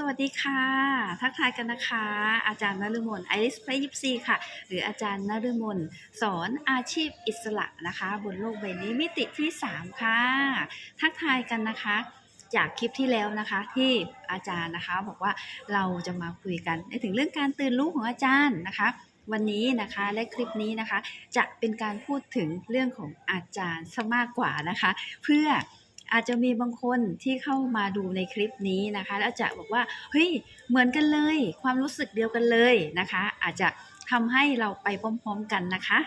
สวัสดีค่ะ ทักทายกันนะคะ อาจารย์นฤมลไอริสเพลยิปซีค่ะ หรืออาจารย์นฤมลสอนอาชีพอิสระนะคะ บนโลกใบนี้มิติที่ 3 ค่ะ ทักทายกันนะคะ จากคลิปที่แล้วนะคะที่อาจารย์นะคะบอกว่าเราจะมาคุยกันในถึงเรื่องการตื่นรู้ของอาจารย์นะคะ วันนี้นะคะและคลิปนี้นะคะ จะเป็นการพูดถึงเรื่องของอาจารย์ซะมากกว่านะคะ เพื่อ อาจจะมีบางคนที่เข้ามาดูในคลิปนี้นะคะ แล้วจะบอกว่าเฮ้ยเหมือนกันเลย ความรู้สึกเดียวกันเลยนะคะ อาจจะทำให้เราไปพร้อมๆกันนะคะ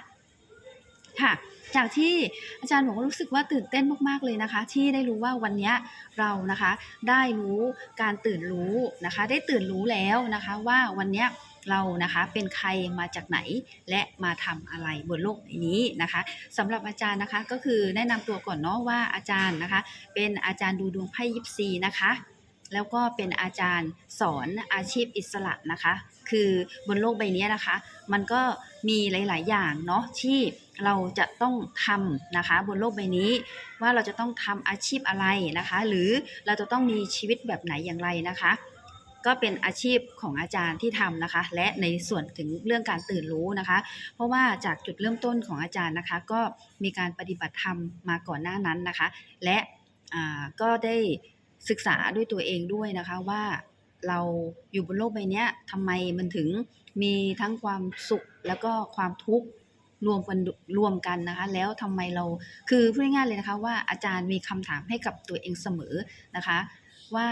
ค่ะจากที่อาจารย์บอกว่ารู้สึกว่าตื่นเต้นมากๆเลยนะคะ ที่ได้รู้ว่าวันนี้เรานะคะ ได้รู้การตื่นรู้นะคะ ได้ตื่นรู้แล้วนะคะว่าวันนี้ เรานะคะเป็นใครมาจากไหนและมาทำอะไรบนโลกใบนี้นะคะสำหรับอาจารย์นะคะก็คือแนะนำตัวก่อนเนาะว่าอาจารย์นะคะ เป็นอาจารย์ดูดวงไพ่ยิปซีนะคะแล้วก็เป็นอาจารย์สอนอาชีพอิสระนะคะ คือบนโลกใบนี้นะคะ มันก็มีหลาย ๆ อย่างเนาะที่เราจะต้องทำนะคะ บนโลกใบนี้ ว่าเราจะต้องทำอาชีพอะไรนะคะ หรือเราจะต้องมีชีวิตแบบไหนอย่างไรนะคะ ก็เป็นอาชีพของอาจารย์ที่ทำนะคะ และในส่วนถึงเรื่องการตื่นรู้นะคะ เพราะว่าจากจุดเริ่มต้นของอาจารย์นะคะ ก็มีการปฏิบัติธรรมมาก่อนหน้านั้นนะคะ และก็ได้ศึกษาด้วยตัวเองด้วยนะคะว่าเราอยู่บนโลกใบนี้ทำไมมันถึงมีทั้งความสุขแล้วก็ความทุกข์รวมกันรวมกันนะคะ แล้วทำไมเราคือพูดง่ายๆเลยนะคะ ว่าอาจารย์มีคำถามให้กับตัวเองเสมอนะคะ ว่า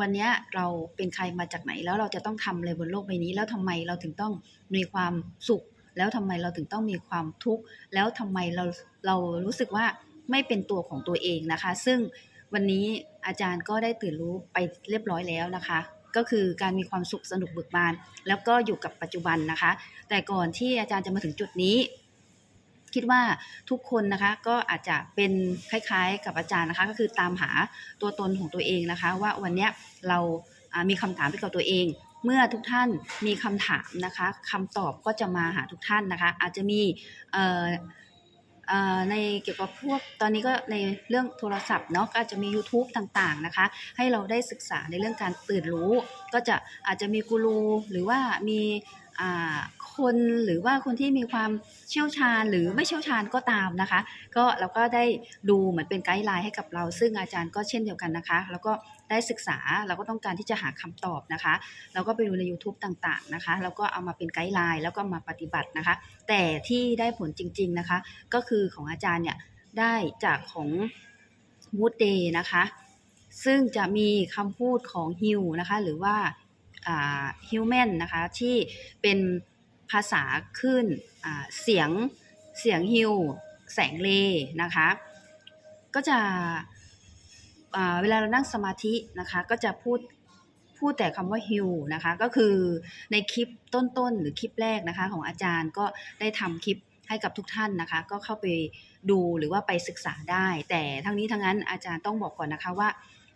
วันนี้เราเป็นใครมาจากไหนแล้วเราจะต้องทำอะไรบนโลกใบนี้ แล้วทำไมเราถึงต้องมีความสุข แล้วทำไมเราถึงต้องมีความทุกข์แล้วทำไมเราเรารู้สึกว่าไม่เป็นตัวของตัวเองนะคะ ซึ่งวันนี้อาจารย์ก็ได้ตื่นรู้ไปเรียบร้อยแล้วนะคะ ก็คือการมีความสุขสนุกเบิกบาน แล้วก็อยู่กับปัจจุบันนะคะ แต่ก่อนที่อาจารย์จะมาถึงจุดนี้ คิดว่าทุกคนนะคะก็อาจจะเป็นคล้ายๆ กับอาจารย์นะคะ ก็คือตามหาตัวตนของตัวเองนะคะ ว่าวันนี้เรามีคำถามให้กับตัวเอง เมื่อทุกท่านมีคำถามนะคะคำตอบก็จะมาหาทุกท่านนะคะ อาจจะมีในเกี่ยวกับพวกตอนนี้ก็ในเรื่องโทรศัพท์เนาะก็อาจจะมี YouTube ต่างๆนะคะ ให้เราได้ศึกษาในเรื่องการตื่นรู้ ก็จะอาจจะมีกูรูหรือว่ามี คนหรือว่าคนที่มีความเชี่ยวชาญหรือไม่เชี่ยวชาญก็ตามนะคะ ก็เราก็ได้ดูเหมือนเป็นไกด์ไลน์ให้กับเรา ซึ่งอาจารย์ก็เช่นเดียวกันนะคะ แล้วก็ได้ศึกษาเราก็ต้องการที่จะหาคำตอบนะคะเราก็ไปดูใน YouTube ต่างๆนะคะแล้วก็เอามาเป็นไกด์ไลน์แล้วก็มาปฏิบัตินะคะ แต่ที่ได้ผลจริง ๆนะคะ ก็คือของอาจารย์เนี่ยได้จากของ Wood Day นะคะ ซึ่งจะมีคำพูดของฮิวนะคะ หรือว่า ฮิวแมนนะคะ ที่เป็นภาษาขึ้นเสียงเสียงฮิวแสงเลนะคะ ก็จะเวลาเรานั่งสมาธินะคะ ก็จะพูดพูดแต่คำว่าฮิวนะคะ ก็คือในคลิปต้นๆ หรือคลิปแรกนะคะ ของอาจารย์ก็ได้ทำคลิปให้กับทุกท่านนะคะ ก็เข้าไปดูหรือว่าไปศึกษาได้ แต่ทั้งนี้ทั้งนั้นอาจารย์ต้องบอกก่อนนะคะว่า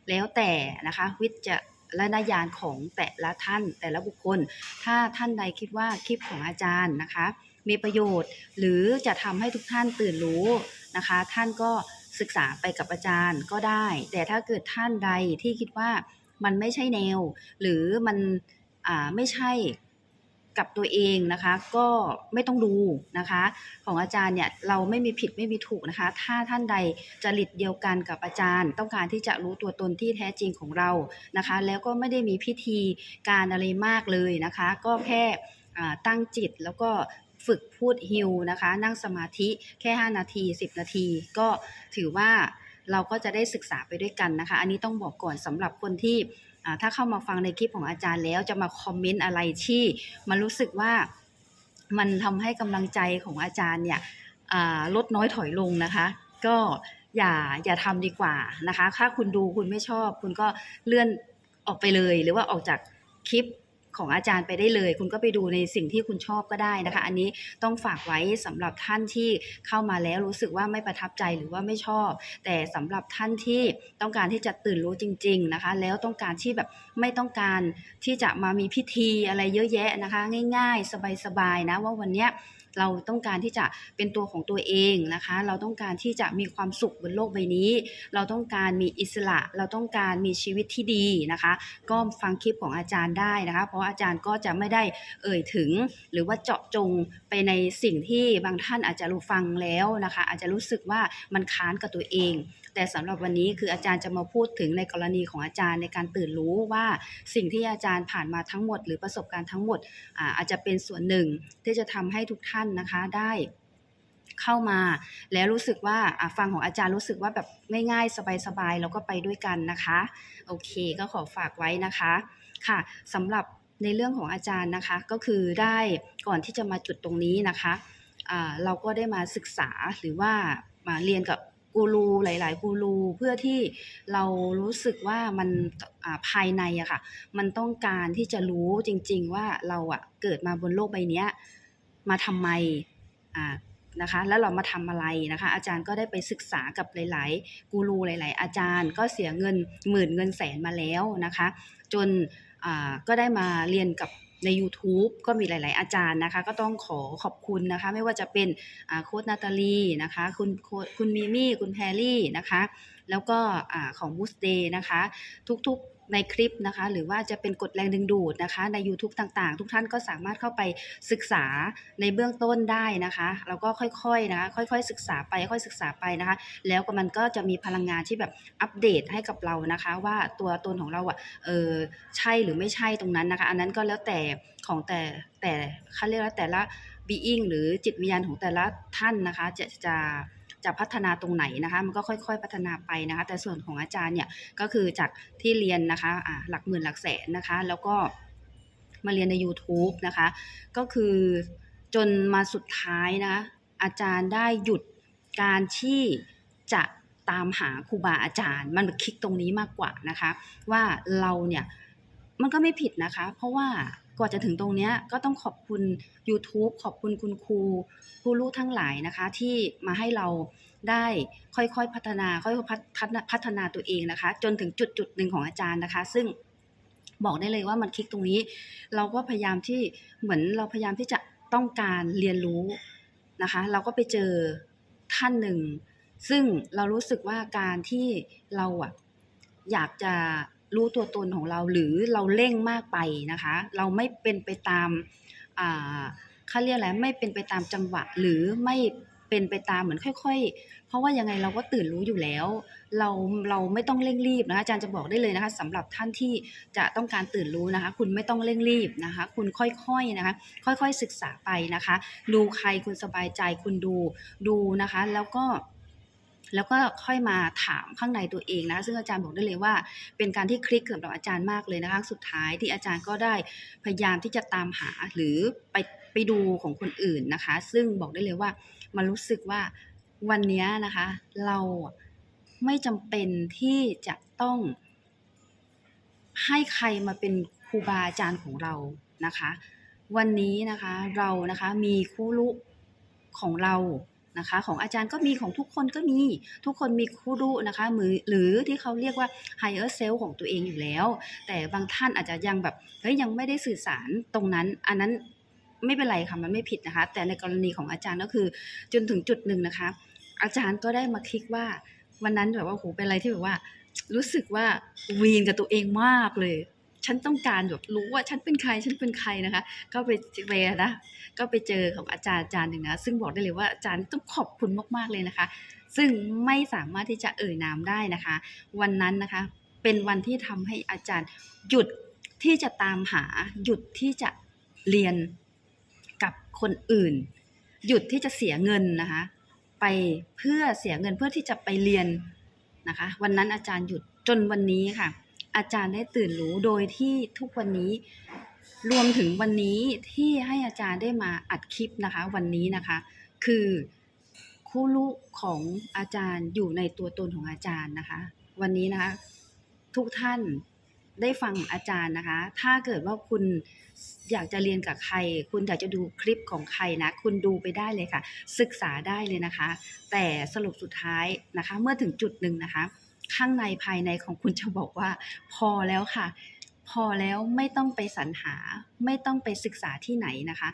แล้วแต่นะคะวิจา ระยานของแต่ละท่านแต่ละบุคคล ถ้าท่านใดคิดว่าคลิปของอาจารย์นะคะ มีประโยชน์ หรือจะทำให้ทุกท่านตื่นรู้นะคะ ท่านก็ศึกษาไปกับอาจารย์ก็ได้ แต่ถ้าเกิดท่านใดที่คิดว่ามันไม่ใช่แนว หรือมันไม่ใช่ กับตัวเองนะคะ ก็ไม่ต้องดูนะคะ ของอาจารย์เนี่ยเราไม่มีผิดไม่มีถูกนะคะ ถ้าท่านใดจริตเดียวกันกับอาจารย์ ต้องการที่จะรู้ตัวตนที่แท้จริงของเรานะคะ แล้วก็ไม่ได้มีพิธีการอะไรมากเลยนะคะ ก็แค่ตั้งจิตแล้วก็ฝึกพูดฮิวนะคะ นั่งสมาธิแค่ 5 นาที 10 นาที ก็ถือว่าเราก็จะได้ศึกษาไปด้วยกันนะคะ อันนี้ต้องบอกก่อนสำหรับคนที่ ถ้าเข้ามาฟังในคลิปของอาจารย์แล้วจะมาคอมเมนต์อะไรที่มันรู้สึกว่ามันทำให้กำลังใจของอาจารย์เนี่ยลดน้อยถอยลงนะคะ ก็อย่าอย่าทำดีกว่านะคะ ถ้าคุณดูคุณไม่ชอบ คุณก็เลื่อนออกไปเลยหรือว่าออกจากคลิป ของอาจารย์ไปได้เลย คุณก็ไปดูในสิ่งที่คุณชอบก็ได้นะคะ อันนี้ต้องฝากไว้สำหรับท่านที่เข้ามาแล้วรู้สึกว่าไม่ประทับใจหรือว่าไม่ชอบ แต่สำหรับท่านที่ต้องการที่จะตื่นรู้จริง ๆนะคะ แล้วต้องการที่แบบไม่ต้องการที่จะมามีพิธีอะไรเยอะแยะนะคะ ง่าย ๆ สบายๆนะว่าวันเนี้ย เราต้องการที่จะเป็นตัวของตัวเองนะคะ เราต้องการที่จะมีความสุขบนโลกใบนี้ เราต้องการมีอิสระ เราต้องการมีชีวิตที่ดีนะคะ ก็ฟังคลิปของอาจารย์ได้นะคะ เพราะอาจารย์ก็จะไม่ได้เอ่ยถึง หรือว่าเจาะจงไปในสิ่งที่บางท่านอาจจะรู้ฟังแล้วนะคะ อาจจะรู้สึกว่ามันค้านกับตัวเอง แต่สำหรับวันนี้คืออาจารย์จะมาพูดถึงในกรณีของอาจารย์ในการตื่นรู้ว่าสิ่งที่อาจารย์ผ่านมาทั้งหมด หรือประสบการณ์ทั้งหมดอาอาจจะเป็นส่วนหนึ่งที่จะทำให้ทุกท่านนะคะได้เข้ามาแล้วรู้สึกว่าฟังของอาจารย์รู้สึกว่าแบบง่ายๆ สบายๆแล้วก็ไปด้วยกันนะคะ โอเคก็ขอฝากไว้นะคะค่ะสำหรับในเรื่องของอาจารย์นะคะก็คือได้ก่อนที่จะมาจุดตรงนี้นะคะอ่าเราก็ได้มาศึกษาหรือว่ามาเรียนกับ กูรูหลาย ๆ กูรูเพื่อที่เรารู้สึกว่ามันภายในอะค่ะ มันต้องการที่จะรู้จริง ๆ ว่าเราอะเกิดมาบนโลกใบนี้มาทำไมอ่านะคะแล้วเรามาทำอะไรนะคะ อาจารย์ก็ได้ไปศึกษากับหลาย ๆ กูรูหลาย ๆ อาจารย์ ก็เสียเงินหมื่นเงินแสนมาแล้วนะคะ จนก็ได้มาเรียนกับ ใน YouTube ก็มีหลาย ๆ อาจารย์นะคะ ก็ต้องขอขอบคุณนะคะ ไม่ว่าจะเป็นโค้ดนาตาลีนะคะ คุณคุณมิมี่ คุณแพรรี่นะคะ แล้วก็อของบูสเดย์นะคะ ทุก ๆ ในคลิปนะคะ หรือว่าจะเป็นกฎแรงดึงดูดนะคะ ใน YouTube ต่างๆ ทุกท่านก็สามารถเข้าไปศึกษาในเบื้องต้นได้นะคะแล้วก็ค่อยๆนะคะค่อยๆ ศึกษาไปค่อยศึกษาไปนะคะ แล้วก็มันก็จะมีพลังงานที่แบบอัปเดตให้กับเรานะคะ ว่าตัวตนของเราอะเออใช่หรือไม่ใช่ตรงนั้นนะคะ อันนั้นก็แล้วแต่ของแต่แต่เขาเรียกว่าแต่ละ being หรือจิตวิญญาณของแต่ละท่านนะคะจะจะ จะพัฒนาตรงไหนนะคะมันก็ค่อย ๆ พัฒนาไปนะคะ แต่ส่วนของอาจารย์เนี่ยก็คือจากที่เรียนนะคะอ่าหลักหมื่นหลักแสนนะคะ แล้วก็มาเรียนใน YouTube นะคะ ก็คือจนมาสุดท้ายนะะอาจารย์ได้หยุดการที่จะตามหาครูบาอาจารย์ มันคลิกตรงนี้มากกว่านะคะ ว่าเราเนี่ยมันก็ไม่ผิดนะคะ เพราะว่า กว่าจะถึงตรงนี้ก็ต้องขอบคุณ YouTube ขอบคุณคุณครูผู้รู้ทั้งหลายนะคะ ที่มาให้เราได้ค่อยๆพัฒนา ค่อยๆพัฒนาพัฒนาตัวเองนะคะ จนถึงจุดจุดหนึ่งของอาจารย์นะคะ ซึ่งบอกได้เลยว่ามันคลิกตรงนี้ เราก็พยายามที่เหมือนเราพยายามที่จะต้องการเรียนรู้นะคะ เราก็ไปเจอท่านหนึ่ง ซึ่งเรารู้สึกว่าการที่เราอะอยากจะ รู้ตัวตนของเราหรือเราเร่งมากไปนะคะ เราไม่เป็นไปตามอ่าเขาเรียกอะไรไม่เป็นไปตามจังหวะหรือไม่เป็นไปตามเหมือนค่อย ๆ เพราะว่ายังไงเราก็ตื่นรู้อยู่แล้ว เราเราไม่ต้องเร่งรีบนะคะอาจารย์จะบอกได้เลยนะคะสำหรับท่านที่จะต้องการตื่นรู้นะคะ คุณไม่ต้องเร่งรีบนะคะ คุณค่อยๆนะคะ ค่อยๆศึกษาไปนะคะ ดูใครคุณสบายใจคุณดูดูนะคะ แล้วก็ แล้วก็ค่อยมาถามข้างในตัวเองนะคะซึ่งอาจารย์บอกได้เลยว่า เป็นการที่คลิกสำหรับอาจารย์มากเลยนะคะสุดท้ายที่อาจารย์ก็ได้พยายามที่จะตามหาหรือไปไปดูของคนอื่นนะคะ ซึ่งบอกได้เลยว่ามันรู้สึกว่าวันนี้นะคะ เราไม่จำเป็นที่จะต้อง ให้ใครมาเป็นครูบาอาจารย์ของเรานะคะ วันนี้นะคะเรานะคะมีคู่รู้ของเรา นะคะ ของอาจารย์ก็มีของทุกคนก็มีทุกคนมีคูรู้นะคะมือหรือที่เขาเรียกว่า higher self ของตัวเองอยู่แล้ว แต่บางท่านอาจจะยังแบบเฮ้ยยังไม่ได้สื่อสารตรงนั้น อันนั้นไม่เป็นไรค่ะมันไม่ผิดนะคะ แต่ในกรณีของอาจารย์ก็คือจนถึงจุดหนึ่งนะคะ อาจารย์ก็ได้มาคลิกว่าวันนั้นแบบว่าโหเป็นอะไรที่แบบว่า รู้สึกว่าวีนกับตัวเองมากเลย ฉันต้องการแบบรู้ว่าฉันเป็นใครฉันเป็นใครนะคะ ก็ไปไปนะก็ไปเจอของอาจารย์อาจารย์หนึ่งนะซึ่งบอกได้เลยว่าอาจารย์ต้องขอบคุณมากๆเลยนะคะ ซึ่งไม่สามารถที่จะเอ่ยนามได้นะคะ วันนั้นนะคะเป็นวันที่ทำให้อาจารย์หยุดที่จะตามหา หยุดที่จะเรียนกับคนอื่น หยุดที่จะเสียเงินนะคะ ไปเพื่อเสียเงินเพื่อที่จะไปเรียนนะคะ วันนั้นอาจารย์หยุดจนวันนี้ค่ะ อาจารย์ได้ตื่นรู้โดยที่ทุกวันนี้รวมถึงวันนี้ที่ให้อาจารย์ได้มาอัดคลิปนะคะ วันนี้นะคะ คือคู่ลูกของอาจารย์อยู่ในตัวตนของอาจารย์นะคะ วันนี้นะคะ ทุกท่านได้ฟังอาจารย์นะคะ ถ้าเกิดว่าคุณอยากจะเรียนกับใคร คุณอยากจะดูคลิปของใครนะ คุณดูไปได้เลยค่ะ ศึกษาได้เลยนะคะ แต่สรุปสุดท้ายนะคะ เมื่อถึงจุดหนึ่งนะคะ ข้างในภายในของคุณจะบอกว่า พอแล้วค่ะ พอแล้วไม่ต้องไปสรรหา ไม่ต้องไปศึกษาที่ไหนนะคะ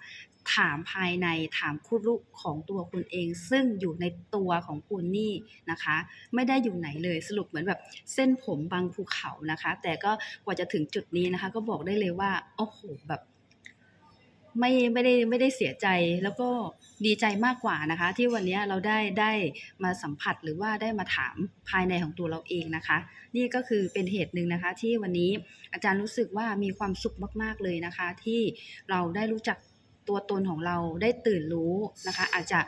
ถามภายในถามคู่รู้ของตัวคุณเอง ซึ่งอยู่ในตัวของคุณนี่นะคะ ไม่ได้อยู่ไหนเลยสรุปเหมือนแบบเส้นผมบางภูเขานะคะ แต่ก็กว่าจะถึงจุดนี้นะคะ ก็บอกได้เลยว่าโอ้โหแบบ ไม่ไม่ได้ไม่ได้เสียใจแล้วก็ดีใจมากกว่านะคะ ที่วันนี้เราได้ได้มาสัมผัสหรือว่าได้มาถามภายในของตัวเราเองนะคะ นี่ก็คือเป็นเหตุหนึ่งนะคะ ที่วันนี้อาจารย์รู้สึกว่ามีความสุขมากๆเลยนะคะ ที่เราได้รู้จักตัวตนของเราได้ตื่นรู้นะคะ อาจจะ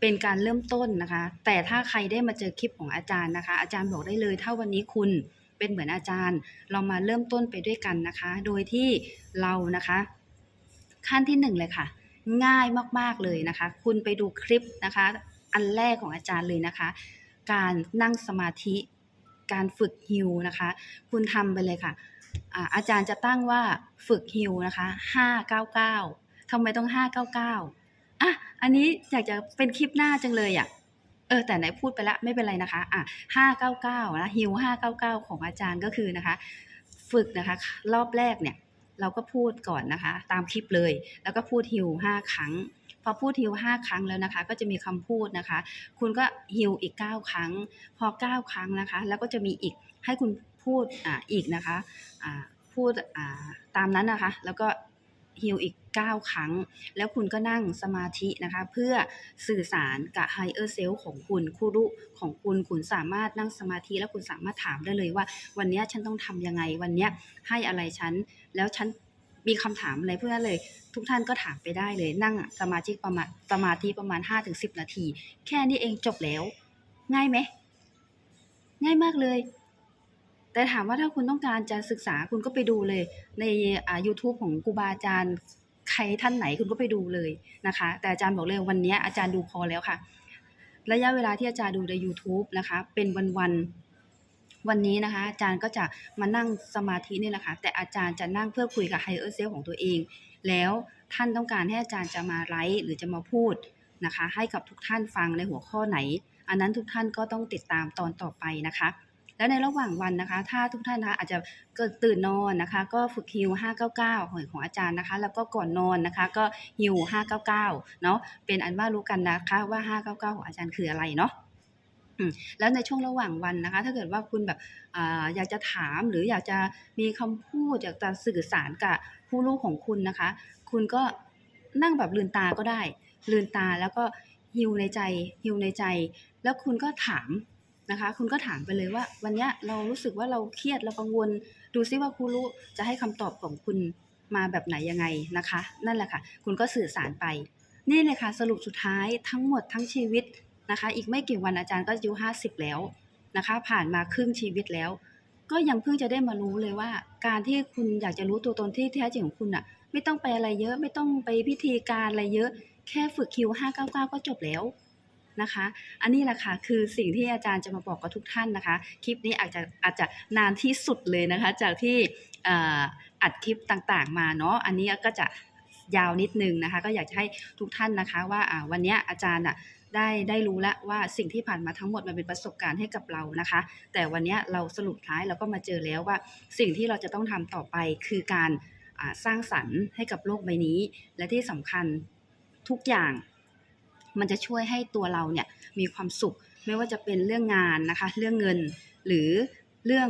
เป็นการเริ่มต้นนะคะ แต่ถ้าใครได้มาเจอคลิปของอาจารย์นะคะ อาจารย์บอกได้เลย ถ้าวันนี้คุณเป็นเหมือนอาจารย์ เรามาเริ่มต้นไปด้วยกันนะคะ โดยที่เรานะคะ ขั้นที่หนึ่งเลยค่ะ ง่ายมากๆเลยนะคะ คุณไปดูคลิปนะคะ อันแรกของอาจารย์เลยนะคะ การนั่งสมาธิ การฝึกฮิวนะคะ คุณทำไปเลยค่ะอาอาจารย์จะตั้งว่าฝึกฮิวนะคะ599ทำไมต้อง 599อะอันนี้อยากจะเป็นคลิปหน้าจังเลยอะเออแต่ไหนพูดไปแล้วไม่เป็นไรนะคะอะ599นะฮิว599ของอาจารย์ก็คือนะคะ ฝึกนะคะ รอบแรกเนี่ย เราก็พูดก่อนนะคะ ตามคลิปเลย แล้วก็พูดฮิวห้าครั้ง พอพูดฮิวห้าครั้งแล้วนะคะ ก็จะมีคำพูดนะคะ คุณก็ฮิวอีก 9 ครั้ง พอ 9 ครั้งนะคะ แล้วก็จะมีอีกให้คุณพูดอ่าอีกนะคะอ่าพูดอ่าตามนั้นนะคะ แล้วก็ ฮิวอีก 9 ครั้ง แล้วคุณก็นั่งสมาธินะคะ เพื่อสื่อสารกับ higher self ของคุณคู่รู้ของคุณคุณสามารถนั่งสมาธิแล้วคุณสามารถถามได้เลยว่า วันนี้ฉันต้องทำยังไง วันนี้ให้อะไรฉัน แล้วฉันมีคำถามอะไรเพวกนั้นเลย ทุกท่านก็ถามไปได้เลย นั่งสมาธิประมาณสมาธิประมาณ 5-10 นาที แค่นี้เองจบแล้ว ง่ายไหมง่ายมากเลย แต่ถามว่าถ้าคุณต้องการจะศึกษาคุณก็ไปดูเลย ในอ่า YouTube ของครูบาอาจารย์ใครท่านไหนคุณก็ไปดูเลยนะคะ แต่อาจารย์บอกเลยวันนี้อาจารย์ดูพอแล้วค่ะ ระยะเวลาที่อาจารย์ดูใน YouTube นะคะ เป็นวันๆวันนี้นะคะ อาจารย์ก็จะมานั่งสมาธินี่แหละค่ะแต่อาจารย์จะนั่งเพื่อคุยกับ higher self ของตัวเอง แล้วท่านต้องการให้อาจารย์จะมาไลฟ์หรือจะมาพูดนะคะ ให้กับทุกท่านฟังในหัวข้อไหน อันนั้นทุกท่านก็ต้องติดตามตอนต่อไปนะคะ แล้วในระหว่างวันนะคะ ถ้าทุกท่านนะคะอาจจะเกิดตื่นนอนนะคะ ก็ฝึกฮิว599ของของอาจารย์นะคะ แล้วก็ก่อนนอนนะคะ ก็ฮิว599เนาะเป็นอันว่ารู้กันนะคะว่า 599 ของอาจารย์คืออะไรเนาะแล้วในช่วงระหว่างวันนะคะ ถ้าเกิดว่าคุณแบบออยากจะถามหรืออยากจะมีคำพูดอยากจะสื่อสารกับผู้รู้ของคุณนะคะ คุณก็นั่งแบบลืมตาก็ได้ ลืมตาแล้วก็ฮิวในใจฮิวในใจ แล้วคุณก็ถาม นะคะ คุณก็ถามไปเลยว่า วันนี้เรารู้สึกว่าเราเครียดเรากังวล ดูซิว่าครูรู้จะให้คำตอบของคุณมาแบบไหนยังไงนะคะ นั่นแหละค่ะ คุณก็สื่อสารไป นี่เลยค่ะ สรุปสุดท้ายทั้งหมดทั้งชีวิตนะคะ อีกไม่กี่วันอาจารย์ก็อายุห้าสิบแล้วนะคะ ผ่านมาครึ่งชีวิตแล้ว ก็ยังเพิ่งจะได้มารู้เลยว่า การที่คุณอยากจะรู้ตัวตนที่แท้จริงของคุณอะ ไม่ต้องไปอะไรเยอะ ไม่ต้องไปพิธีการอะไรเยอะ แค่ฝึกคิว599ก็จบแล้ว นะคะ อันนี้แหละค่ะคือสิ่งที่อาจารย์จะมาบอกกับทุกท่านนะคะ คลิปนี้อาจจะอาจจะนานที่สุดเลยนะคะ จากที่อัดคลิปต่างๆ มาเนาะอันนี้ก็จะยาวนิดนึงนะคะ ก็อยากจะให้ทุกท่านนะคะ ว่าวันนี้อาจารย์อะได้ได้รู้แล้วว่าสิ่งที่ผ่านมาทั้งหมดมันเป็นประสบการณ์ให้กับเรานะคะ แต่วันนี้เราสรุปท้ายเราก็มาเจอแล้วว่า สิ่งที่เราจะต้องทำต่อไปคือการสร้างสรรค์ให้กับโลกใบนี้ และที่สำคัญทุกอย่าง มันจะช่วยให้ตัวเราเนี่ยมีความสุข ไม่ว่าจะเป็นเรื่องงานนะคะ เรื่องเงินหรือเรื่อง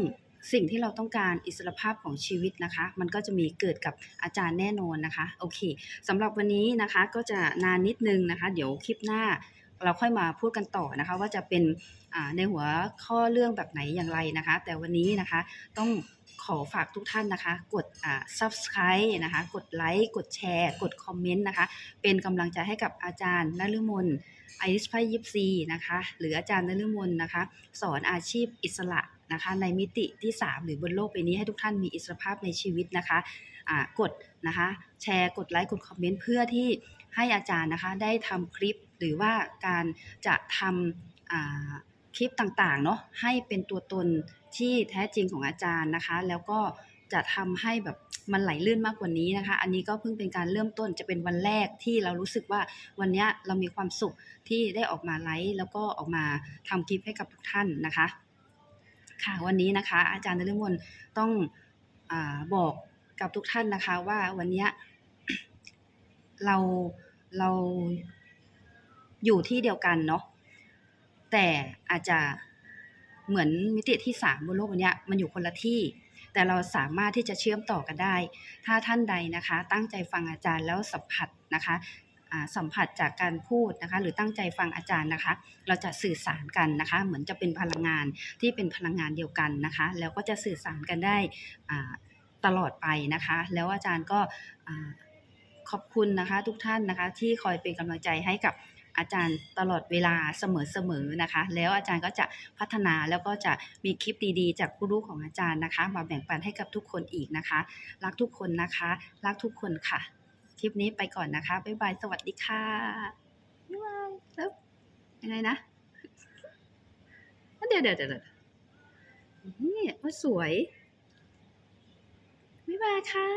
สิ่งที่เราต้องการอิสรภาพของชีวิตนะคะ มันก็จะมีเกิดกับอาจารย์แน่นอนนะคะ โอเคสำหรับวันนี้นะคะก็จะนานนิดนึงนะคะ เดี๋ยวคลิปหน้า เราค่อยมาพูดกันต่อนะคะ ว่าจะเป็นในหัวข้อเรื่องแบบไหนอย่างไรนะคะ แต่วันนี้นะคะต้องขอฝากทุกท่านนะคะ กด subscribe นะคะ กดไลค์ กดแชร์ กดคอมเมนต์นะคะ เป็นกำลังใจให้กับอาจารย์นฤมลไอริสไพยิปซีนะคะ หรืออาจารย์นฤมลนะคะ สอนอาชีพอิสระนะคะ ในมิติที่ 3 หรือบนโลกใบนี้ให้ทุกท่านมีอิสรภาพในชีวิตนะคะกดนะคะ แชร์ กดไลค์ กดคอมเมนต์เพื่อที่ให้อาจารย์นะคะ ได้ทำคลิป หรือว่าการจะทำคลิปต่างๆเนาะให้เป็นตัวตนที่แท้จริงของอาจารย์นะคะ แล้วก็จะทำให้แบบมันไหลลื่นมากกว่านี้นะคะ อันนี้ก็เพิ่งเป็นการเริ่มต้นจะเป็นวันแรกที่เรารู้สึกว่าวันนี้เรามีความสุขที่ได้ออกมาไลฟ์แล้วก็ออกมาทำคลิปให้กับทุกท่านนะคะ ค่ะวันนี้นะคะ อาจารย์นฤมลต้องอบอกกับทุกท่านนะคะว่าวันนี้เราเรา อยู่ที่เดียวกันเนาะแต่อาจจะเหมือนมิติที่สามบนโลกใบเนี้ยมันอยู่คนละที่ แต่เราสามารถที่จะเชื่อมต่อกันได้ ถ้าท่านใดนะคะ ตั้งใจฟังอาจารย์แล้วสัมผัสนะคะอ่าสัมผัสจากการพูดนะคะ หรือตั้งใจฟังอาจารย์นะคะ เราจะสื่อสารกันนะคะ เหมือนจะเป็นพลังงานที่เป็นพลังงานเดียวกันนะคะ แล้วก็จะสื่อสารกันได้ตลอดไปนะคะ แล้วอาจารย์ก็ขอบคุณนะคะ ทุกท่านนะคะ ที่คอยเป็นกำลังใจให้กับ อาจารย์ตลอดเวลาเสมอๆนะคะ แล้วอาจารย์ก็จะพัฒนาแล้วก็จะมีคลิปดีๆ จากผู้รู้ของอาจารย์นะคะ มาแบ่งปันให้กับทุกคนอีกนะคะ รักทุกคนนะคะ รักทุกคนค่ะคลิปนี้ไปก่อนนะคะบ๊ายบายสวัสดีค่ะบ๊ายบายแล้วยังไงนะเดี๋ยวเดี๋ยวเดี๋ยวเดี๋ยวนี่ว่าสวยบ๊ายบายค่ะ